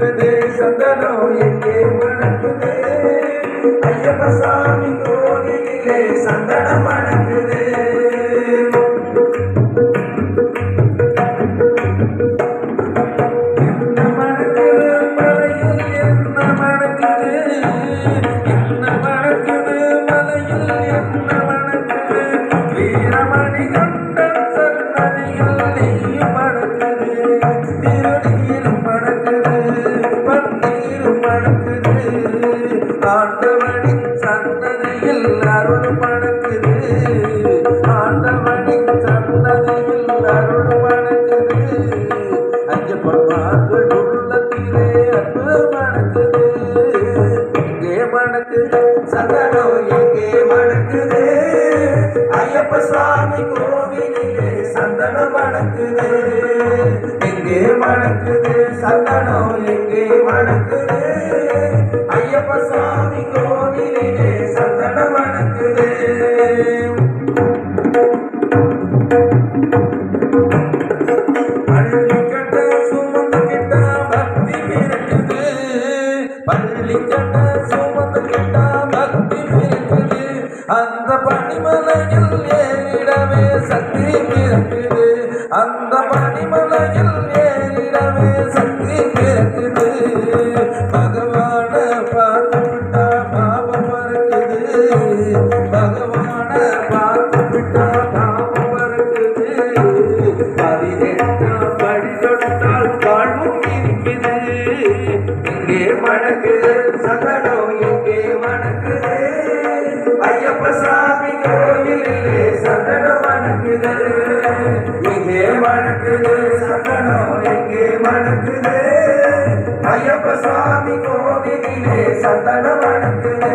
மணக்குது சந்தனம் எங்கே மணக்குது ஐயப்ப சாமி கோவிலிலே சந்தனம் சாமி கோவிலிலே சந்தனம் மணக்குது எங்கே மணக்குது சந்தனம் எங்கே மணக்குது ஐயப்ப சாமி கோவிலே சந்தனம் மணக்குது சாமி கோவிலிலே சந்தனம் மணக்குது இங்கே மணக்குது சந்தனம் இங்கே மணக்குது ஐயப்ப சாமி கோவிலே சந்தனம் மணக்குது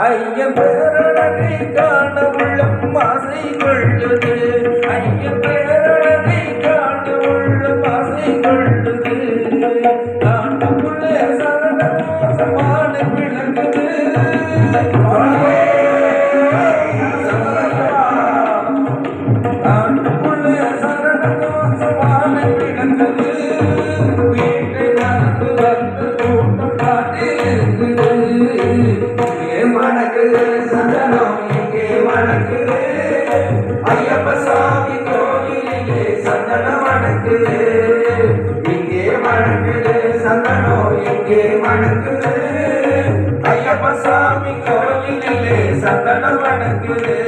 ஐயன் போது மனம் துள்ளுது வேட்டைக்குள்ளியாடும் போது மனம் துள்ளுது ஐயன் பேரழகை காண உள்ளம் ஆசை கொள்ளுது. ஐயன் பேரழகை காண உள்ளம் ஆசை கொள்ளுது. காட்டுக்குள்ளே சரணமோசமான விளங்குது மணக்குது சந்தனம் இங்கே மணக்குது ஐயப்ப சாமி கோயிலே சந்தனம் மணக்குது இங்கே மணக்குது சந்தனம் இங்கே மணக்குது ஐயப்ப சாமி கோவிலிலே சந்தனம் மணக்குது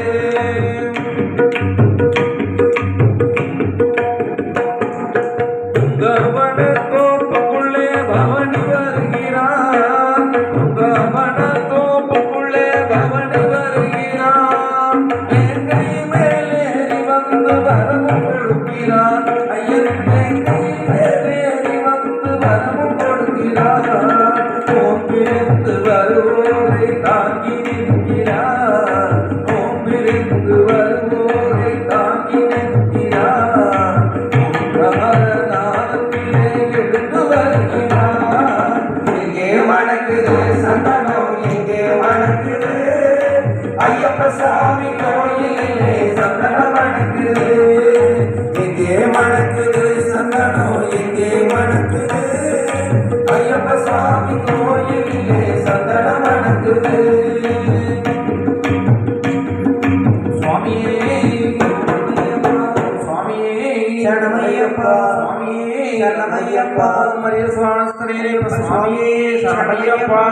வரமும் கொடுக்கிறான் ஐயன் வேங்கை மேலேறி வந்து வரமும் கொடுக்கிறான் நோம்பிருந்து வருவோரை தாங்கி நிற்கிறான் நோம்பிருந்து வருவோரை தாங்கி நிற்கிறான் நாதத்திலே சந்தனம் ஐயப்ப சாமி கோயிலே சந்தனம் மணக்குது ஐயப்ப சாமி கோயிலே சந்தனம் மணக்குது சுவாமியே சுவாமியே சரணமையப்பா. சுவாமியே சரணமையப்பா. மரிய சுவாமி சுவாமியே சரணமையப்பா